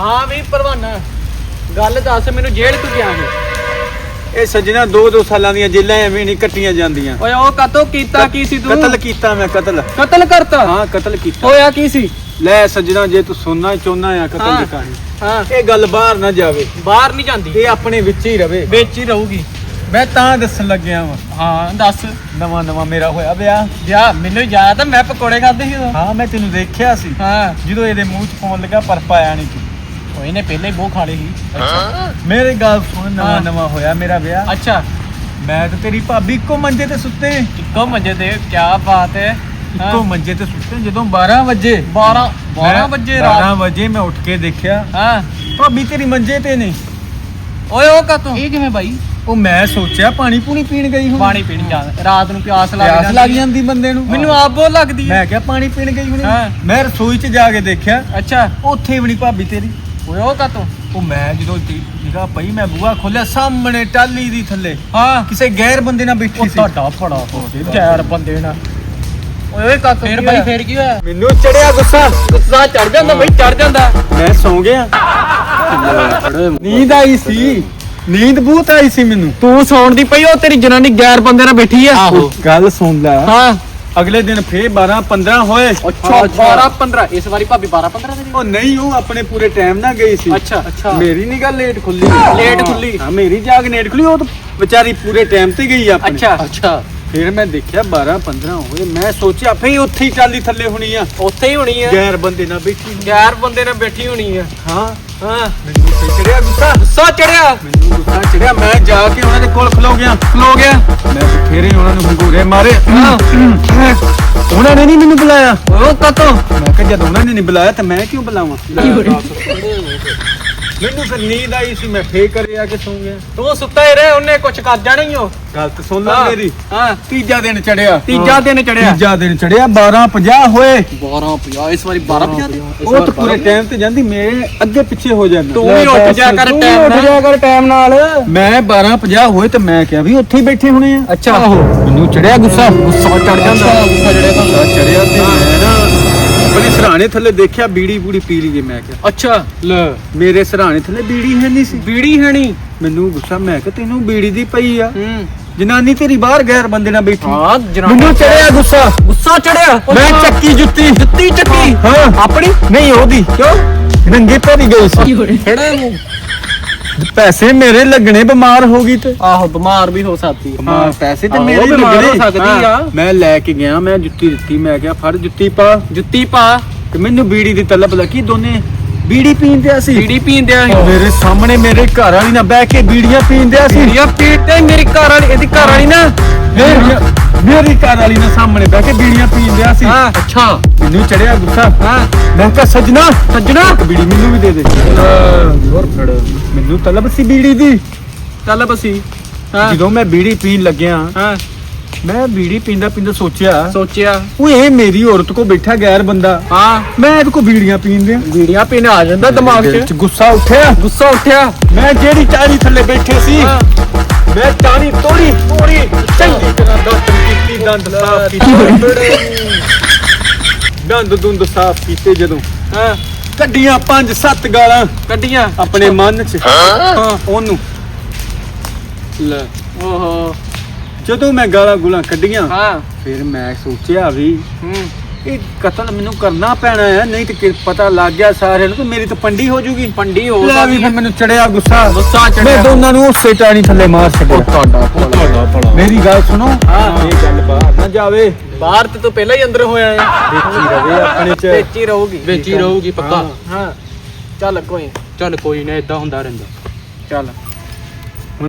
ਹਾਂ ਵੀ ਪਰਵਾਨਾ ਗੱਲ ਦੱਸ ਮੈਨੂੰ ਜੇਲ੍ਹ ਤੂੰ ਗਿਆ ਸੀ ਇਹ ਸੱਜਣਾ ਦੋ ਦੋ ਸਾਲਾਂ ਦੀਆਂ ਜੇਲਾਂ ਐਵੇਂ ਨਹੀਂ ਕੱਟੀਆਂ ਜਾਂਦੀਆਂ। ਓਏ ਉਹ ਕਾਤੋਂ ਕੀਤਾ ਕੀ ਸੀ ਤੂੰ? ਕਤਲ ਕੀਤਾ ਮੈਂ ਕਤਲ। ਕਤਲ ਕਰਤਾ? ਹਾਂ ਕਤਲ ਕੀਤਾ। ਹੋਇਆ ਕੀ ਸੀ? ਲੈ ਸੱਜਣਾ ਜੇ ਤੂੰ ਸੁਣਨਾ ਚਾਹੁੰਦਾ ਆ ਕਤਲ ਹਾਂ। ਦੀ ਕਹਾਣੀ ਹਾਂ। ਇਹ ਗੱਲ ਬਾਹਰ ਨਾ ਜਾਵੇ। ਬਾਹਰ ਨਹੀਂ ਜਾਂਦੀ। ਇਹ ਆਪਣੇ ਵਿੱਚ ਹੀ ਰਵੇ। ਵਿੱਚ ਹੀ ਰਹੂਗੀ। ਮੈਂ ਤਾਂ ਦੱਸਣ ਲੱਗਿਆ ਵਾਂ। ਹਾਂ ਦੱਸ। ਨਵਾਂ ਨਵਾਂ ਮੇਰਾ ਹੋਇਆ ਵਿਆਹ ਜਾ ਮੈਨੂੰ ਯਾਦ ਤਾਂ ਮੈਂ ਪਕੌੜੇ ਖਾਦੇ ਸੀ ਉਦੋਂ। ਹਾਂ ਮੈਂ ਤੈਨੂੰ ਦੇਖਿਆ ਸੀ। ਹਾਂ। ਜਦੋਂ ਇਹਦੇ ਮੂੰਹ 'ਚ ਪਾਉਣ ਲੱਗਾ ਪਰ ਪਾਇਆ ਨਹੀਂ ਤੂੰ। ਉਹ ਇਹਨੇ ਪਹਿਲੇ ਹੀ ਬਹੁਤ ਖਾ ਲਈ ਸੀ। ਮੇਰੇ ਗੱਲ ਸੁਣ ਨਵਾਂ ਹਾਂ। ਨਵਾਂ ਹੋਇਆ ਮੇਰਾ ਵਿਆਹ। ਅੱਛਾ। ਮੈਂ ਤੇ ਤੇਰੀ ਭਾਬੀ ਇੱਕੋ ਮੰਜੇ ਤੇ ਸੁੱਤੇ ਇੱਕੋ ਮੰਜੇ ਤੇ ਕੀ ਬਾਤ ਹੈ। ਇੱਕੋ ਮੰਜੇ ਤੇ ਸੁੱਤੇ ਜਦੋਂ 12 ਵਜੇ। 12 12 ਵਜੇ 12 ਰਾਤ ਵਜੇ ਮੈਂ ਉੱਠ ਕੇ ਦੇਖਿਆ ਹਾਂ। ਭਾਬੀ ਤੇਰੀ ਮੰਜੇ ਤੇ ਨਹੀਂ ਓਏ ਉਹ ਕਾਤੋਂ ਇਹ ਕਿਵੇਂ ਬਾਈ? ਉਹ ਮੈਂ ਸੋਚਿਆ ਪਾਣੀ ਪੂਣੀ ਪੀਣ ਗਈ ਹੁਣ। ਪਾਣੀ ਪੀਣ ਜਾ ਰਾਤ ਨੂੰ ਪਿਆਸ ਲੱਗ ਪਿਆਸ ਜਾਂਦੀ। ਲੱਗ ਜਾਂਦੀ ਬੰਦੇ ਨੂੰ। ਮੈਨੂੰ ਆਪ ਬਹੁਤ ਲੱਗਦੀ ਹੈ। ਮੈਂ ਕਿਹਾ ਪਾਣੀ ਪੀਣ ਗਈ ਹੁਣੇ। ਹਾਂ। ਮੈਂ ਰਸੋਈ 'ਚ ਜਾ ਕੇ ਦੇਖਿਆ। ਅੱਛਾ। ਉੱਥੇ ਵੀ ਨਹੀਂ ਭਾਬੀ ਤੇਰੀ। ਓਏ ਉਹ ਕਾਤੋਂ? ਉਹ ਮੈਂ ਜਦੋਂ ਨਿਗਾਹ ਪਈ ਮੈਂ ਬੂਹਾ ਖੋਲਿਆ ਸਾਹਮਣੇ ਟਾਲੀ ਦੀ ਥੱਲੇ। ਹਾਂ। ਕਿਸੇ ਗੈਰ ਬੰਦੇ ਨਾਲ ਉਹ ਬੈਠੀ ਸੀ। ਤੁਹਾਡਾ ਫੜਾ ਹੋ ਜੈਰ ਬੰਦੇ ਨਾਲ। ਓਏ ਓਏ ਕਾਤੋਂ ਫੇਰ ਬਾਈ ਫੇਰ ਕੀ ਹੋਇਆ? ਮੈਨੂੰ ਚੜਿਆ ਗੁੱਸਾ। ਗੁੱਸਾ ਚੜ ਜਾਂਦਾ ਬਈ ਚੜ ਜਾਂਦਾ। ਮੈਂ ਸੌਂ ਗਿਆ। ਨੀਂਦ ਆਈ ਸੀ। ਨੀਂਦ ਬਹੁਤ ਆਈ ਸੀ ਮੈਨੂੰ। ਤੂੰ ਸੌਣ ਦੀ ਪਈ ਉਹ ਤੇਰੀ ਜਨਾਨੀ ਗੈਰ ਬੰਦੇ ਨਾਲ ਬੈਠੀ ਆ। ਗੱਲ ਸੁਣ ਲੈ। ਹਾਂ। ਅਗਲੇ ਦਿਨ ਫੇਰ 12 15 ਹੋਏ। ਅੱਛਾ 12 15 ਇਸ ਵਾਰੀ ਭਾਬੀ 12 15 ਦੇ ਉਹ ਨਹੀਂ ਉਹ ਆਪਣੇ ਪੂਰੇ ਟਾਈਮ ਨਾਲ ਗਈ ਸੀ। ਅੱਛਾ ਅੱਛਾ। ਮੇਰੀ ਨਹੀਂ ਗੱਲ ਲੇਟ ਖੁੱਲੀ। ਲੇਟ ਖੁੱਲੀ। ਹਾਂ ਮੇਰੀ ਜਾਗ ਲੇਟ ਖੁੱਲੀ ਉਹ ਤਾਂ ਵਿਚਾਰੀ ਪੂਰੇ ਟਾਈਮ ਤੇ ਗਈ ਆਪਣੇ। ਅੱਛਾ ਅੱਛਾ। ਫਿਰ ਮੈਂ ਦੇਖਿਆ 12 15 ਹੋਏ ਮੈਂ ਸੋਚਿਆ ਫੇ ਉੱਥੇ ਹੀ ਟਾਲੀ ਥੱਲੇ ਹੋਣੀ ਆ। ਉੱਥੇ ਹੀ ਹੋਣੀ ਆ। ਗੈਰ ਬੰਦੇ ਨਾਲ ਬੈਠੀ ਗੈਰ ਬੰਦੇ ਨਾਲ ਬੈਠੀ ਹੋਣੀ ਆ। ਹਾਂ। ਹਾਂ। ਮੈਨੂੰ ਤੇ ਚੜਿਆ ਗੁੱਸਾ? ਗੁੱਸਾ ਚੜਿਆ। ਮੈਨੂੰ ਗੁੱਸਾ ਚੜਿਆ। ਮੈਂ ਜਾ ਕੇ ਉਹਨਾਂ ਦੇ ਕੋਲ ਖਲੋ ਗਿਆ। ਖਲੋ ਗਿਆ। ਮੈਂ ਬਥੇਰੇ ਉਹਨਾਂ ਨੂੰ ਹੰਗੂਰੇ ਮਾਰੇ। ਹਾਂ। ਉਹਨਾਂ ਨੇ ਨਹੀਂ ਮੈਨੂੰ ਬੁਲਾਇਆ। ਉਹ ਕਾਤੋਂ ਮੈਂ ਕਿਹਾ ਜਦ ਉਹਨਾਂ ਨੇ ਨਹੀਂ ਬੁਲਾਇਆ ਤਾਂ ਮੈਂ ਕਿਉਂ ਬੁਲਾਵਾਂ? ਮੈਨੂੰ ਫਿਰ ਨੀਂਦ ਆਈ ਸੀ ਮੈਂ ਫੇਰ ਕਰੇ ਆ ਕੇ ਸੌਂ ਗਿਆ। ਤੂੰ ਸੁੱਤਾ ਹੀ ਰਹਿ ਉਹਨੇ ਕੁਝ ਕਰ ਜਾਣਾ ਹੀ ਉਹ ਗੱਲ ਤਾਂ ਸੁਣ ਲੈ ਹਾਂ। ਮੇਰੀ। ਹਾਂ। ਤੀਜਾ ਦਿਨ ਚੜਿਆ। ਤੀਜਾ ਦਿਨ ਚੜਿਆ। ਤੀਜਾ ਦਿਨ ਚੜਿਆ 12 50 ਹੋਏ। 12 50 ਇਸ ਵਾਰੀ 12 50 ਉਹ ਤਾਂ ਪੂਰੇ ਟਾਈਮ ਤੇ ਜਾਂਦੀ ਮੇਰੇ ਅੱਗੇ ਪਿੱਛੇ ਹੋ ਜਾਂਦਾ। ਤੂੰ ਵੀ ਉੱਠ ਜਾ ਕਰ ਤੂੰ time ਉੱਠ ਨਾਲ। ਜਾ ਕਰ ਟਾਈਮ ਨਾਲ। ਮੈਂ 12 50 ਹੋਏ ਤੇ ਮੈਂ ਕਿਹਾ ਵੀ ਉੱਥੇ ਹੀ ਬੈਠੇ ਹੋਣੇ ਆ। ਅੱਛਾ। ਆਹੋ। ਮੈਨੂੰ ਚੜਿਆ ਗੁੱਸਾ। ਗੁੱਸਾ ਚੜ ਜਾਂਦਾ। ਗੁੱਸਾ ਚੜਿਆ ਸਰਾਣੇ ਥੱਲੇ ਦੇਖਿਆ ਬੀੜੀ ਬੂੜੀ ਪੀ ਲਈਏ ਮੈਂ ਕਿਹਾ। ਅੱਛਾ ਲੈ। ਮੇਰੇ ਸਰਾਣੇ ਥੱਲੇ ਬੀੜੀ ਹੈ ਨਹੀਂ ਸੀ। ਬੀੜੀ ਹੈਣੀ ਮੈਨੂੰ ਗੁੱਸਾ ਮੈਂ ਕਿਹਾ ਤੈਨੂੰ ਬੀੜੀ ਦੀ ਪਈ ਆ। ਹੂੰ। ਜਨਾਨੀ ਤੇਰੀ ਬਾਹਰ ਗੈਰ ਬੰਦੇ ਨਾਲ ਬੈਠੀ। ਹਾਂ ਜਨਾਬ ਮੈਨੂੰ ਚੜਿਆ ਗੁੱਸਾ। ਗੁੱਸਾ ਚੜਿਆ? ਮੈਂ ਚੱਕੀ ਜੁੱਤੀ। ਜੁੱਤੀ ਚੱਕੀ? ਹਾਂ। ਆਪਣੀ? ਨਹੀਂ ਉਹਦੀ। ਕਿਉਂ? ਨੰਗੇ ਪੈਰੀ ਗਈ ਸੀ। ਖੜਾ ਮੂੰਹ। ਪੈਸੇ ਮੇਰੇ ਲੱਗਣੇ ਬਿਮਾਰ ਹੋ ਗਈ ਤੇ। ਆਹੋ ਬਿਮਾਰ ਵੀ ਹੋ ਸਕਦੀ ਹੈ ਹਾਂ। ਪੈਸੇ ਤੇ ਮੇਰੇ ਬਿਮਾਰ ਹੋ ਸਕਦੀ ਆ। ਮੈਂ ਲੈ ਕੇ ਗਿਆ ਮੈਂ ਜੁੱਤੀ ਦਿੱਤੀ। ਮੈਂ ਕਿਹਾ ਫੜ ਜੁੱਤੀ ਪਾ। ਜੁੱਤੀ ਪਾ। ਤੇ ਮੈਨੂੰ ਬੀੜੀ ਦੀ ਤਲਬ ਲੱਗੀ ਦੋਨੇ। ਬੀੜੀ ਪੀਂਦਿਆ ਸੀ। ਬੀੜੀ ਪੀਂਦਿਆ ਸੀ। ਮੇਰੇ ਸਾਹਮਣੇ ਮੇਰੇ ਘਰ ਵਾਲੀ ਨਾਲ ਬਹਿ ਕੇ ਬੀੜੀਆਂ ਪੀਂਦਿਆ ਸੀ। ਬੀੜੀਆਂ ਪੀਂਦੇ ਮੇਰੀ ਘਰ ਵਾਲੀ ਇਹਦੀ ਘਰ ਵਾਲੀ ਨਾ? ਮੇਰੀ- ਘਰ ਵਾਲੀ ਨਾਲ ਸਾਹਮਣੇ ਬਹਿ ਕੇ ਬੀੜੀਆਂ ਪੀਂਦਿਆ ਸੀ। ਹਾਂ ਅੱਛਾ। ਮੈਨੂੰ ਚੜਿਆ ਗੁੱਸਾ। ਹਾਂ। ਮੈਂ ਕਿਹਾ ਸੱਜਣਾ ਸੱਜਣਾ? ਬੀੜੀ ਮੈਨੂੰ ਵੀ ਦੇ ਦੇ। ਹੋਰ ਫੜ ਮੈਨੂੰ ਤਲਬ ਸੀ ਬੀੜੀ ਦੀ। ਚੱਲ ਬਸੀ ਹਾਂ। ਜਦੋਂ ਮੈਂ ਬੀੜੀ ਪੀਣ ਲੱਗਿਆ ਹਾਂ। ਮੈਂ ਬੀੜੀ ਪੀਂਦਾ ਪੀਂਦਾ ਸੋਚਿਆ ਸੋਚਿਆ। ਉਹ ਇਹ ਮੇਰੀ ਔਰਤ ਕੋ ਬੈਠਾ ਗੈਰ ਬੰਦਾ। ਹਾਂ। ਮੈਂ ਇਹਦੇ ਕੋ ਬੀੜੀਆਂ ਪੀਣ ਦਿਆਂ। ਬੀੜੀਆਂ ਪੀਣ ਆ ਜਾਂਦਾ ਦਿਮਾਗ 'ਚ। ਗੁੱਸਾ ਉੱਠਿਆ। ਗੁੱਸਾ ਉੱਠਿਆ। ਮੈਂ ਜਿਹੜੀ ਚਾਰੀ ਥੱਲੇ ਬੈਠੇ ਸੀ ਹਾਂ। ਮੈਂ ਚਾਣੀ ਤੋੜੀ ਤੋੜੀ। ਚੰਗੀ ਤਰ੍ਹਾਂ ਦੰਦ ਕੀਤੀ ਦੰਦ ਸਾਫ਼ ਕੀਤੇ। ਦੰਦ ਦੁੰਦ ਸਾਫ਼ ਕੀਤੇ ਜਦੋਂ। ਹਾਂ। ਕੱਢੀਆਂ ਪੰਜ ਸੱਤ ਗਾਲਾਂ। ਕੱਢੀਆਂ। ਆਪਣੇ ਮਨ 'ਚ। ਹਾਂ ਉਹਨੂੰ। ਲੈ। ਓਹੋ। ਜਦੋਂ ਮੈਂ ਗਾਲਾਂ ਗੁਲਾਂ ਕੱਢੀਆਂ ਹਾਂ। ਫਿਰ ਮੈਂ ਸੋਚਿਆ ਵੀ ਹੂੰ। ਇਹ ਕਤਲ ਮੈਨੂੰ ਕਰਨਾ ਪੈਣਾ ਹੈ ਨਹੀਂ ਤੇ ਕਿ ਪਤਾ ਲੱਗ ਗਿਆ ਸਾਰਿਆਂ ਨੂੰ ਕਿ ਮੇਰੀ ਤਾਂ ਪੰਡੀ ਹੋ ਜੂਗੀ। ਪੰਡੀ ਹੋ ਲੈ ਵੀ ਫਿਰ ਮੈਨੂੰ ਚੜਿਆ ਗੁੱਸਾ। ਗੁੱਸਾ ਮੈਂ ਚੜਿਆ ਦੋਨਾਂ ਨੂੰ ਉਸੇ ਟਾਣੀ ਥੱਲੇ ਮਾਰ ਛੱਡਿਆ। ਤੁਹਾਡਾ ਤੁਹਾਡਾ ਭਲਾ। ਮੇਰੀ ਗੱਲ ਸੁਣੋ। ਹਾਂ। ਇਹ ਗੱਲ ਬਾਹਰ ਨਾ ਜਾਵੇ। ਬਾਹਰ ਤੇ ਤੂੰ ਪਹਿਲਾਂ ਹੀ ਅੰਦਰ ਹੋਇਆ ਹੈ ਦੇਖੀ ਰਵੇ ਆਪਣੇ ਚ। ਵਿੱਚ ਰਹੂਗੀ। ਵਿੱਚ ਰਹੂਗੀ ਪੱਕਾ। ਹਾਂ। ਹਾਂ। ਚੱਲ ਕੋਈ ਚੱਲ ਕੋਈ ਨਾ ਇਦਾਂ ਹੁੰਦਾ ਰਹਿੰਦਾ। ਚੱਲ।